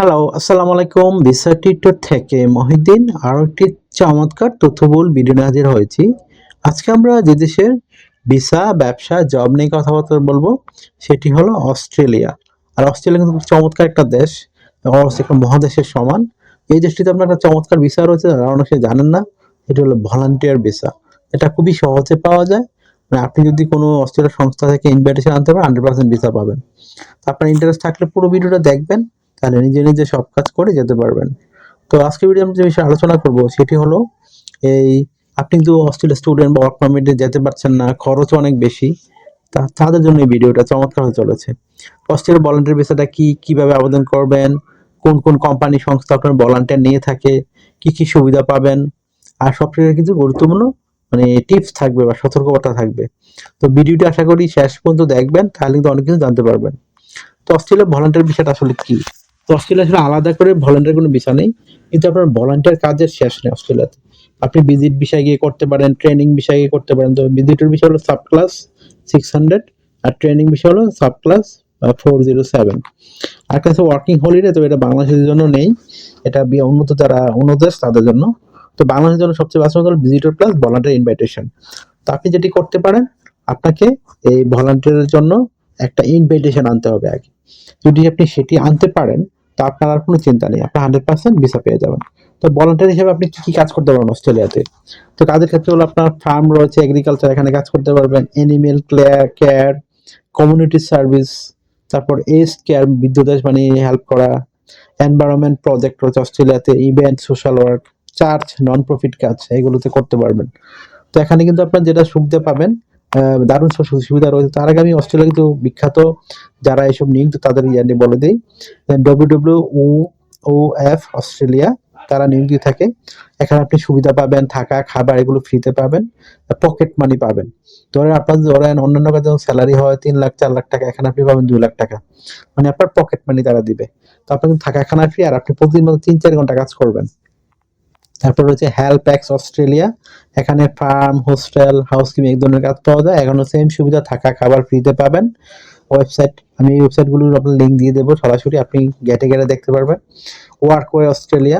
Hello আসসালামু আলাইকুম। Visa tutor থেকে মহিদ্দিন আরও একটি চমৎকার তথ্যবহুল ভিডিও হাজির হয়েছি। আজকে আমরা যে দেশের ভিসা ব্যবসা জব নিয়ে কথাবার্তা বলব, সেটি হলো অস্ট্রেলিয়া। আর অস্ট্রেলিয়া কিন্তু চমৎকার একটা দেশ। একটা মহাদেশের সমান। এই দেশটিতে আপনার একটা চমৎকার ভিসা রয়েছে, যারা অনেকে জানেন না। এটি হলো ভলান্টিয়ার ভিসা এটা খুবই সহজে পাওয়া যায়। মানে আপনি যদি কোনো অস্ট্রেলিয়া সংস্থা থেকে ইনভাইটেশন আনতে পারেন হান্ড্রেড পার্সেন্ট ভিসা পাবেন। আপনার ইন্টারেস্ট থাকলে পুরো ভিডিওটা দেখবেন। তাহলে নিজে নিজে সব কাজ করে যেতে পারবেন। তো আজকে ভিডিও আমি যে বিষয়ে আলোচনা করব, সেটি হলো এই, আপনি কিন্তু অস্ট্রেলিয়া স্টুডেন্ট বা ওয়ার্ক পারমিটে যেতে পারছেন না, খরচও অনেক বেশি। তা, তাদের জন্য এই ভিডিওটা চমৎকার হয়ে চলেছে। অস্ট্রেলিয়া ভলান্টিয়ার ভিসাটা কি, কীভাবে আবেদন করবেন, কোন কোন কোম্পানি সংস্থা আপনার ভলান্টিয়ার নিয়ে থাকে, কি কি সুবিধা পাবেন, আর সবচেয়ে কিছু গুরুত্বপূর্ণ মানে টিপস থাকবে বা সতর্কতা থাকবে। তো ভিডিওটি আশা করি শেষ পর্যন্ত দেখবেন, তাহলে কিন্তু অনেক কিছু জানতে পারবেন। তো অস্ট্রেলিয়া ভলান্টিয়ার বিষয়টা আসলে কি? অস্ট্রেলিয়া আসলে আলাদা করে ভলান্টিয়ার কোনো বিষয় নেই, কিন্তু আপনার ভলান্টিয়ার কাজের শেষ নেই অস্ট্রেলিয়াতে। আপনি ভিজিট বিষয় গিয়ে করতে পারেন ট্রেনিং বিষয় গিয়ে করতে পারেন। তো ভিজিটের বিষয় হলো সাব ক্লাস সিক্স হান্ড্রেড আর ট্রেনিং বিষয় হলো sub class four zero seven আর কাছে ওয়ার্কিং হলিডে তো এটা বাংলাদেশের জন্য নেই। এটা উন্নত যারা, উন্নত তাদের জন্য। তো বাংলাদেশের জন্য সবচেয়ে বাস্তব হলো ভিজিটর প্লাস ভলান্টিয়ার ইনভাইটেশন তো আপনি যেটি করতে পারেন, আপনাকে এই ভলান্টিয়ারের জন্য একটা ইনভাইটেশন আনতে হবে আগে। যদি আপনি সেটি আনতে পারেন তো আপনার আর কোনো চিন্তা নেই, আপনি হান্ড্রেড পার্সেন্ট ভিসা পেয়ে যাবেন। তো ভলান্টিয়ার হিসেবে আপনি কি কি কাজ করতে পারবেন অস্ট্রেলিয়াতে? তো কাজের ক্ষেত্রে হলো আপনার ফার্ম রয়েছে এগ্রিকালচার এখানে কাজ করতে পারবেন এনিমেল কেয়ার কমিউনিটি সার্ভিস তারপর এস কেয়ার বিদ্যুৎ মানে হেল্প করা এনভায়রনমেন্ট প্রজেক্ট রয়েছে অস্ট্রেলিয়াতে event social work church non profit কাজ, এগুলোতে করতে পারবেন। তো এখানে কিন্তু আপনার যেটা সুবিধা পাবেন দারুণ সুবিধা রয়েছে। তার আগে আমি অস্ট্রেলিয়া কিন্তু বিখ্যাত যারা এসব তাদের ইয়ে নিয়ে বলে দিই। W W O O F Australia তারা নিয়োগ থাকে। এখানে আপনি সুবিধা পাবেন, থাকা, খাবার এগুলো ফ্রিতে পাবেন পকেট মানি পাবেন। ধরেন আপনার ধরেন অন্যান্য কাজে স্যালারি হয়, তিন লাখ, চার লাখ টাকা, এখানে আপনি পাবেন দুই লাখ টাকা। মানে আপনার পকেট মানি তারা দিবে। তো আপনার থাকা খানা ফ্রি আর আপনি প্রতিদিন তিন চার ঘণ্টা কাজ করবেন। তারপর রয়েছে হেল্প এক্স অস্ট্রেলিয়া এখানে ফার্ম হোস্টেল হাউসকিপিং এক ধরনের কাজ পাওয়া যায়। এখনও সেম সুবিধা, থাকা, খাবার ফ্রিতে পাবেন। ওয়েবসাইট আমি এই ওয়েবসাইটগুলোর আপনার লিঙ্ক দিয়ে দেবো, সরাসরি আপনি গেটে গেটে দেখতে পারবেন। Workaway Australia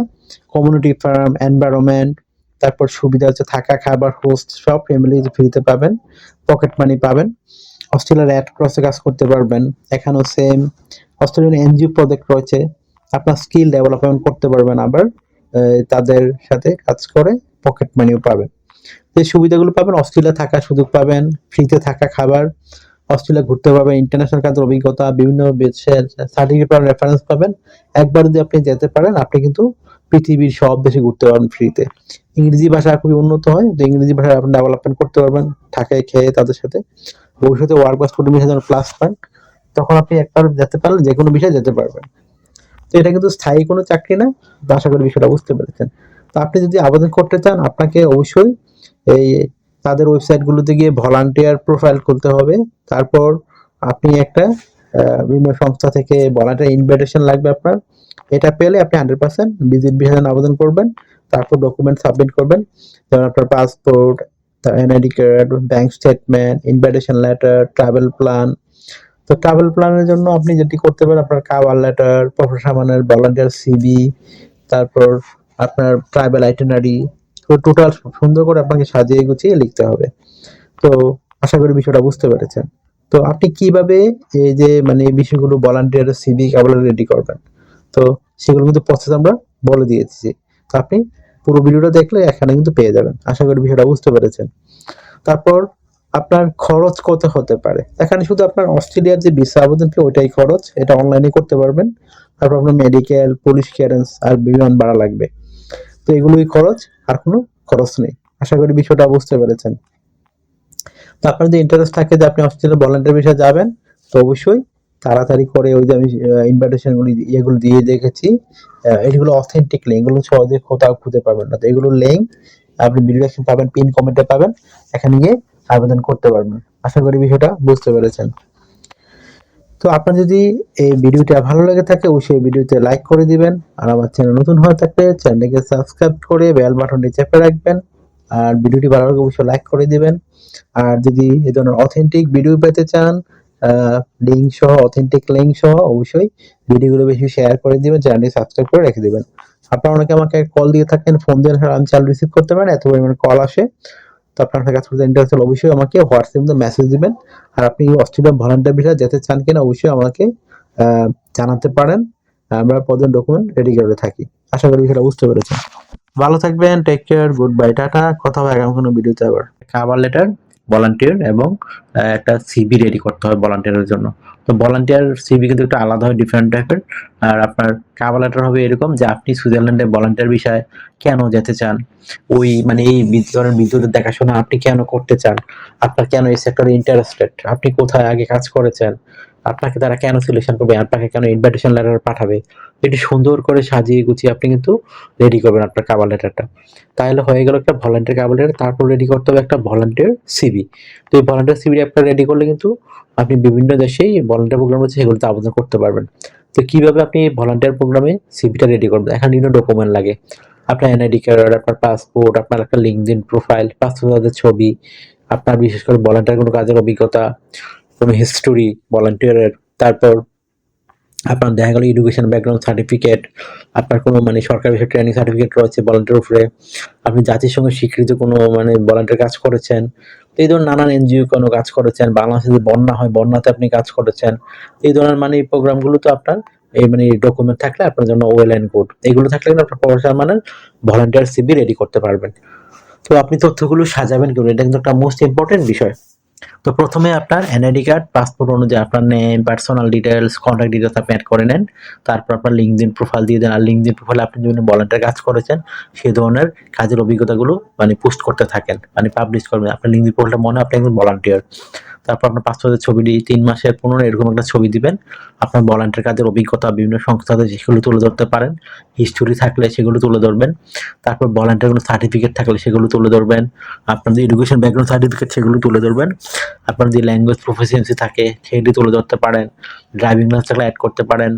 community farm environment তারপর সুবিধা হচ্ছে থাকা, খাবার হোস্ট সব ফ্যামিলি ফ্রিতে পাবেন পকেট মানি পাবেন। অস্ট্রেলিয়ার রেড ক্রসে কাজ করতে পারবেন। এখানেও সেম অস্ট্রেলিয়ান এনজিও প্রজেক্ট রয়েছে। আপনার স্কিল ডেভেলপমেন্ট করতে পারবেন আবার। তাদের সাথে কাজ করে পকেট মানিও পাবেন। যে সুবিধাগুলো পাবেন অস্ট্রেলিয়া থাকার সুযোগ পাবেন ফ্রিতে থাকা খাবার অস্ট্রেলিয়া ঘুরতে পারবেন ইন্টারন্যাশনাল কাজের অভিজ্ঞতা, বিভিন্ন দেশের সার্টিফিকেট পাবেন রেফারেন্স পাবেন। একবার যদি আপনি যেতে পারেন, আপনি কিন্তু পৃথিবীর সব দেশে ঘুরতে পারবেন ফ্রিতে ইংরেজি ভাষা খুবই উন্নত হয়, তো ইংরেজি ভাষা আপনি ডেভেলপমেন্ট করতে পারবেন থাকায় খেয়ে তাদের সাথে। ভবিষ্যতে ওয়ার্ক বা স্টুডেন্ট বিষয়ে যেন প্লাস পান তখন আপনি একবার যেতে পারলে যে কোনো বিষয়ে যেতে পারবেন। তো এটা কিন্তু স্থায়ী কোনো চাকরি না। তো আশা করি বিষয়টা বুঝতে পেরেছেন। তো আপনি যদি আবেদন করতে চান, আপনাকে অবশ্যই এই তাদের ওয়েবসাইটগুলোতে গিয়ে ভলান্টিয়ার প্রোফাইল খুলতে হবে। তারপর আপনি একটা বিভিন্ন সংস্থা থেকে ভলান্টিয়ার ইনভাইটেশন লাগবে আপনার। এটা পেলে আপনি হান্ড্রেড পার্সেন্ট ভিজিট ভিসার আবেদন করবেন। তারপর ডকুমেন্ট সাবমিট করবেন। যেমন আপনার passport NID card bank statement invitation letter travel plan তো ট্রাভেল প্ল্যানের জন্য আপনি যেটি করতে পারেন, আপনার cover letter professional volunteer CV তারপর আপনার ট্রাইবেল আইটেনারি তো টোটাল সুন্দর করে আপনাকে সাজিয়ে গুছিয়ে লিখতে হবে। তো আশা করি বিষয়টা বুঝতে পেরেছেন। তো আপনি কীভাবে এই যে মানে বিষয়গুলো ভলান্টিয়ার সিবি কাভার রেডি করবেন? তো সেগুলো কিন্তু প্রসেস আমরা বলে দিয়েছি। তো আপনি পুরো ভিডিওটা দেখলে এখানে কিন্তু পেয়ে যাবেন। আশা করি বিষয়টা বুঝতে পেরেছেন। তারপর আপনার খরচ কত হতে পারে? এখানে শুধু আপনার অস্ট্রেলিয়ার যে ভিসা আবেদন ফি ওইটাই খরচ। এটা অনলাইনে করতে পারবেন। তারপর আপনার মেডিকেল পুলিশ ক্লিয়ারেন্স আর বিমান ভাড়া লাগবে। তো এগুলোই খরচ, আর কোনো খরচ নেই। আশা করি বিষয়টা বুঝতে পেরেছেন। তো আপনার যদি ইন্টারেস্ট থাকে যে আপনি অস্ট্রেলিয়া ভলান্টিয়ার বিষয়ে যাবেন, তো অবশ্যই তাড়াতাড়ি করে ওই যে আমি ইনভাইটেশন গুলি এগুলো দিয়ে দেখেছি। এগুলো অথেন্টিক লিঙ্ক এগুলো সহজে কোথাও খুঁজে পাবেন না। তো এগুলোর লিঙ্ক আপনি ভিডিও পাবেন পিন কমেন্টে পাবেন। এখানে গিয়ে আবেদন করতে পারবেন। আশা করি বিষয়টা বুঝতে পেরেছেন। তো আপনার যদি এই ভিডিওটা ভালো লেগে থাকে, অবশ্যই ভিডিওতে লাইক করে দিবেন। আর আমার চ্যানেল নতুন হয়ে থাকলে চ্যানেলকে সাবস্ক্রাইব করে বেল বাটনটি চেপে রাখবেন। আর ভিডিওটি ভালো লাগলে অবশ্যই লাইক করে দিবেন। আর যদি এই ধরনের অথেন্টিক ভিডিও পেতে চান লিঙ্ক সহ অথেন্টিক লিঙ্ক সহ, অবশ্যই ভিডিওগুলো বেশি শেয়ার করে দিবেন চ্যানেলটি সাবস্ক্রাইব করে রেখে দিবেন। আপনারা অনেকে আমাকে কল দিয়ে থাকেন ফোন দিয়ে আমি চাল রিসিভ করতে পারেন এত পরিমাণে কল আসে। আপনার কাছে করতে ইন্টারেস্ট হলে অবশ্যই আমাকে হোয়াটসঅ্যাপে মেসেজ দিবেন। আর আপনি অস্ট্রেলিয়ান ভলান্টিয়ার ভিসা যেতে চান কিনা, অবশ্যই আমাকে জানাতে পারেন। আমরা পদের ডকুমেন্ট রেডি করে থাকি। আশা করি বিষয়টা বুঝতে পেরেছেন। ভালো থাকবেন take care good bye tata. কথা হবে আগামী কোনো ভিডিওতে আবার। কাভার লেটার ভলান্টিয়ার এবং একটা সিবি রেডি করতে হয় ভলান্টিয়ারের জন্য। তো ভলান্টিয়ার সিবি কিন্তু একটু আলাদা হয় ডিফারেন্ট টাইপের আর আপনার কাভার লেটার হবে এরকম যে, আপনি সুইজারল্যান্ডে ভলান্টিয়ার বিষয়ে কেন যেতে চান? ওই মানে এই ধরেন বিদ্যুতের দেখাশোনা আপনি কেন করতে চান? আপনার কেন এই সেক্টরে ইন্টারেস্টেড আপনি কোথায় আগে কাজ করেছেন? আপনাকে তারা কেন সিলেকশন করবে? আপনাকে কেন ইনভাইটেশন লেটার পাঠাবে? এটি সুন্দর করে সাজিয়ে গুছিয়ে আপনি কিন্তু রেডি করবেন আপনার কাভার লেটারটা তাহলে হয়ে গেল একটা ভলান্টিয়ার কাভার লেটার তারপর রেডি করতে হবে একটা ভলান্টিয়ার সিবি তো এই ভলান্টিয়ার সিবি আপনার রেডি করলে কিন্তু আপনি বিভিন্ন দেশেই ভলান্টিয়ার প্রোগ্রাম হচ্ছে সেগুলোতে আবেদন করতে পারবেন। তো কীভাবে আপনি ভলান্টিয়ার প্রোগ্রামে সিবিটা রেডি করবেন? এখানে বিভিন্ন ডকুমেন্ট লাগে। আপনার এনআইডি কার্ড আপনার পাসপোর্ট আপনার একটা লিঙ্কডিন প্রোফাইল পাসপোর্টের ছবি, আপনার বিশেষ করে ভলান্টিয়ার কোনো কাজের অভিজ্ঞতা। কোনো হিস্টোরি ভলান্টিয়ারের তারপর আপনার দেখা গেল এডুকেশন ব্যাকগ্রাউন্ড সার্টিফিকেট আপনার কোনো মানে সরকারি বিষয়ে ট্রেনিং সার্টিফিকেট রয়েছে ভলান্টিয়ার উপরে, আপনি জাতির সঙ্গে স্বীকৃত কোনো মানে ভলান্টিয়ার কাজ করেছেন এই ধরনের নানান এনজিও কোনো কাজ করেছেন, বাংলাদেশে যে বন্যা হয়, বন্যাতে আপনি কাজ করেছেন, এই ধরনের মানে এই প্রোগ্রামগুলো তো আপনার এই মানে ডকুমেন্ট থাকলে আপনার জন্য ওয়েল অ্যান্ড গুড এগুলো থাকলে কিন্তু আপনার প্রফেশনাল মানে ভলান্টিয়ার সিবি রেডি করতে পারবেন। তো আপনি তথ্যগুলো সাজাবেন কেমন এটা কিন্তু একটা মোস্ট ইম্পর্টেন্ট বিষয়। তো প্রথমে আপনার এনআইডি কার্ড পাসপোর্ট অনুযায়ী আপনার name personal details contact details আপনি অ্যাড করে নেন। তারপর আপনার লিঙ্কডিন প্রোফাইল দিয়ে দেন। আর লিঙ্কডিন প্রোফাইলে আপনি যেমন ভলান্টিয়ার কাজ করেছেন, সেই ধরনের কাজের অভিজ্ঞতাগুলো মানে পোস্ট করতে থাকেন। মানে পাবলিশ করবেন। আপনার লিঙ্কডিন প্রোফাইলটা মনে আপনি একজন ভলান্টিয়ার তারপর আপনার পাসপোর্টের ছবিটি তিন মাসের পনেরো এরকম একটা ছবি দিবেন। আপনার ভলান্টিয়ার কাজের অভিজ্ঞতা, বিভিন্ন সংস্থাতে সেগুলো তুলে ধরতে পারেন। হিস্টোরি থাকলে সেগুলো তুলে ধরবেন। তারপর ভলান্টিয়ার কোনো সার্টিফিকেট থাকলে সেগুলো তুলে ধরবেন। আপনার যে এডুকেশন ব্যাকগ্রাউন্ড সার্টিফিকেট সেগুলো তুলে ধরবেন। আপনার যে ল্যাঙ্গুয়েজ প্রফিসিয়েন্সি থাকে সেটি তুলে ধরতে পারেন। ড্রাইভিং লাইসেন্স থাকলে অ্যাড করতে পারেন।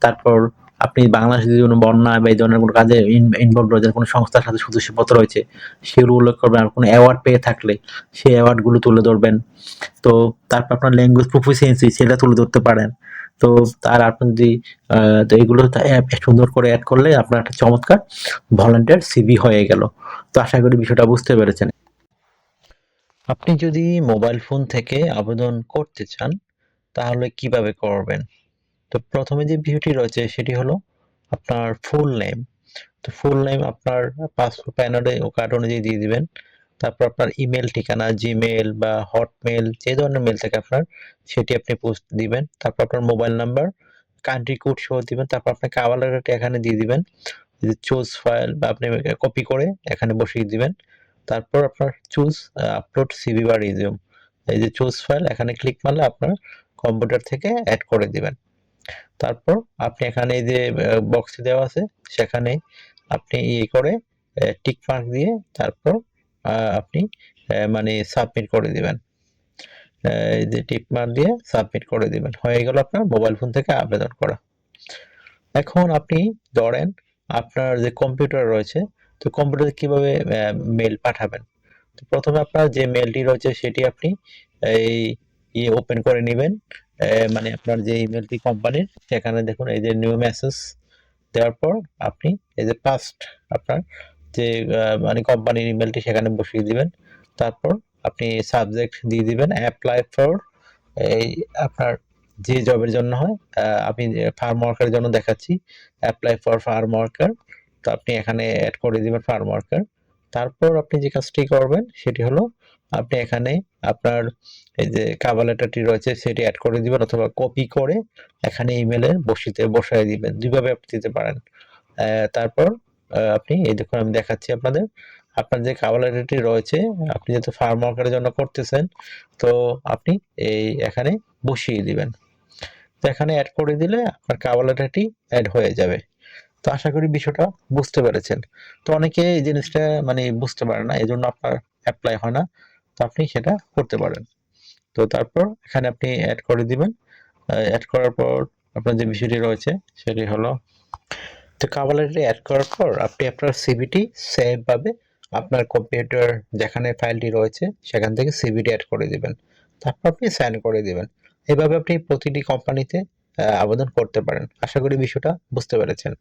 তারপর আপনি বাংলাদেশে যদি কোনো বন্যা বা এই ধরনের কোনো কাজে ইনভলভ রয়েছে কোনো সংস্থার সাথে সদস্যপত্র রয়েছে, সেগুলো উল্লেখ করবেন আর কোনো অ্যাওয়ার্ড পেয়ে থাকলে সেই অ্যাওয়ার্ডগুলো তুলে ধরবেন। তো তারপর আপনার ল্যাঙ্গুয়েজ প্রফিসিয়েন্সি সেটা তুলে ধরতে পারেন। তো তার আপনি যদি তো এগুলো সুন্দর করে অ্যাড করলে আপনার একটা চমৎকার ভলান্টিয়ার সিবি হয়ে গেল। তো আশা করি বিষয়টা বুঝতে পেরেছেন। আপনি যদি মোবাইল ফোন থেকে আবেদন করতে চান, তাহলে কীভাবে করবেন? তো প্রথমে যে বিষয়টি রয়েছে সেটি হলো আপনার ফুল নেম তো ফুল নেম আপনার পাসপোর্ট প্যানেলে ও কার্ড অনুযায়ী দিয়ে দিবেন। তারপর আপনার ইমেল ঠিকানা জিমেল বা হটমেল যে ধরনের মেল থাকে আপনার, সেটি আপনি পোস্ট দিবেন। তারপর আপনার মোবাইল নাম্বার কান্ট্রি কোড সহ দিবেন। তারপর আপনার কাভার লেটারটা এখানে দিয়ে দিবেন। চুজ ফাইল বা আপনি কপি করে এখানে বসিয়ে দিবেন। তারপর আপনার চুজ আপলোড সিভি বা রিজিউম এই যে চুজ ফাইল এখানে ক্লিক মারলে আপনার কম্পিউটার থেকে অ্যাড করে দিবেন। তারপর আপনি এখানে এই যে বক্সে দেওয়া আছে, সেখানে আপনি ইয়ে করে টিক মার্ক দিয়ে তারপর আপনি মানে সাবমিট করে দিবেন। এই যে টিক মার্ক দিয়ে সাবমিট করে দিবেন। হয়ে গেল আপনার মোবাইল ফোন থেকে আবেদন করা। এখন আপনি ধরেন আপনার যে কম্পিউটার রয়েছে, তো কম্পিউটারে কীভাবে মেল পাঠাবেন? তো প্রথমে আপনার যে মেলটি রয়েছে, সেটি আপনি এই ইয়ে ওপেন করে নেবেন। মানে আপনার যে ইমেলটি কোম্পানির সেখানে দেখুন এই যে নিউ মেসেজ দেওয়ার পর আপনি এই যে পাস্ট আপনার যে মানে কোম্পানির ইমেলটি সেখানে বসিয়ে দিবেন। তারপর আপনি সাবজেক্ট দিয়ে দিবেন অ্যাপ্লাই ফর এই আপনার যে জবের জন্য হয় আমি ফার্ম ওয়ার্কারের জন্য দেখাচ্ছি অ্যাপ্লাই ফর ফার্ম ওয়ার্কার তো আপনি এখানে অ্যাড করে দিবেন ফার্ম ওয়ার্কার তারপর আপনি যে কাজটি করবেন, সেটি হলো আপনি এখানে আপনার এই যে কাভার লেটারটি রয়েছে, সেটি অ্যাড করে দিবেন অথবা কপি করে এখানে ইমেলে বসিতে, বসায় দিবেন। দুইভাবে আপনি দিতে পারেন। তারপর আপনি, এই দেখুন আমি দেখাচ্ছি আপনাদের। আপনার যে কাভার লেটারটি রয়েছে, আপনি যেহেতু ফার্ম ওয়ার্কারের জন্য করতেছেন, তো আপনি এই এখানে বসিয়ে দিবেন। তো এখানে অ্যাড করে দিলে আপনার কাভার লেটারটি অ্যাড হয়ে যাবে। তো আশা করি বিষয়টা বুঝতে পেরেছেন। তো অনেকে এই জিনিসটা মানে বুঝতে পারে না এই জন্য আপনার অ্যাপ্লাই হয় না। আপনি সেটা করতে পারেন। তো তারপর এখানে আপনি অ্যাড করে দিবেন। অ্যাড করার পর আপনার যে বিষয়টি রয়েছে, সেটি হলো, তো কাভালেটে অ্যাড করার পর আপনি আপনার সিভিটি সেভ ভাবে আপনার কম্পিউটার যেখানে ফাইলটি রয়েছে, সেখান থেকে সিভিটি অ্যাড করে দিবেন। তারপর আপনি সাইন করে দিবেন। এভাবে আপনি প্রতিটি কোম্পানিতে আবেদন করতে পারেন। আশা করি বিষয়টা বুঝতে পেরেছেন।